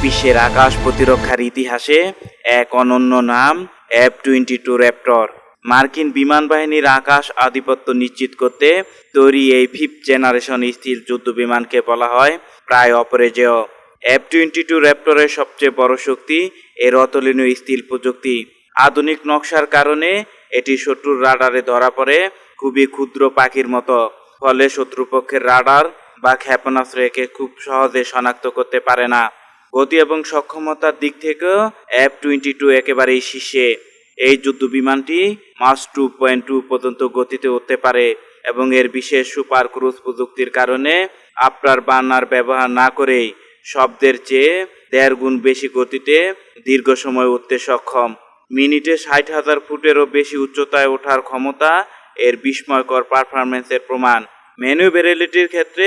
বিশ্বের আকাশ প্রতিরক্ষার ইতিহাসে এক অনন্য নাম এফ টোয়েন্টি টু র্যাপ্টর মার্কিন বিমান বাহিনীর আকাশ আধিপত্য নিশ্চিত করতে তৈরি এই ফিফথ জেনারেশন স্থির যুদ্ধ বিমানকে বলা হয় প্রায় অপরাজেয় এফ টোয়েন্টি টু র্যাপ্টরের সবচেয়ে বড় শক্তি এর অতুলনীয় স্থির প্রযুক্তি। আধুনিক নকশার কারণে এটি শত্রুর রাডারে ধরা পড়ে খুবই ক্ষুদ্র পাখির মতো। ফলে শত্রুপক্ষের রাডার বা ক্ষেপণাস্ত্র একে খুব সহজে শনাক্ত করতে পারে না। গতি এবং সক্ষমতার দিক থেকেও এফ টোয়েন্টি টু একেবারেই শীর্ষে। এই যুদ্ধ বিমানটি মাস টু পয়েন্ট টু পর্যন্ত গতিতে উঠতে পারে এবং এর বিশেষ সুপার ক্রুজ প্রযুক্তির কারণে আপনার বার্নার ব্যবহার না করেই শব্দের চেয়ে দেড় গুণ বেশি গতিতে দীর্ঘ সময় উঠতে সক্ষম। মিনিটে ষাট হাজার ফুটেরও বেশি উচ্চতায় ওঠার ক্ষমতা এর বিস্ময়কর পারফরমেন্সের প্রমাণ। ম্যানুভেরিলিটির ক্ষেত্রে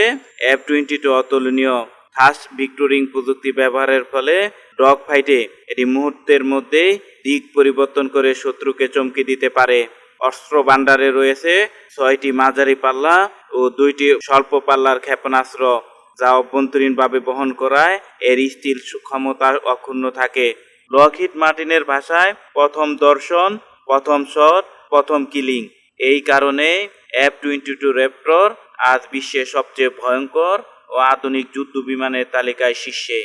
এফ টোয়েন্টি টু অতুলনীয়। ফাস্ট ভিক্টোরিং প্রযুক্তি ব্যবহারের ফলে ডগ ফাইটে এটি মুহূর্তের মধ্যেই দিক পরিবর্তন করে শত্রুকে চমকে দিতে পারে। অস্ত্র ভাণ্ডারে রয়েছে ছয়টি মাঝারি পাল্লা ও দুইটি স্বল্প পাল্লার ক্ষেপণাস্ত্র, যা অভ্যন্তরীণভাবে বহন করায় এর স্টিল ক্ষমতা অক্ষুণ্ণ থাকে। লকহিট মার্টিনের ভাষায়, প্রথম দর্শন, প্রথম শট, প্রথম কিলিং। এই কারণে এফ টোয়েন্টি টু র্যাপ্টর আজ বিশ্বের সবচেয়ে ভয়ঙ্কর ও আধুনিক যুদ্ধ বিমানের তালিকায় শীর্ষে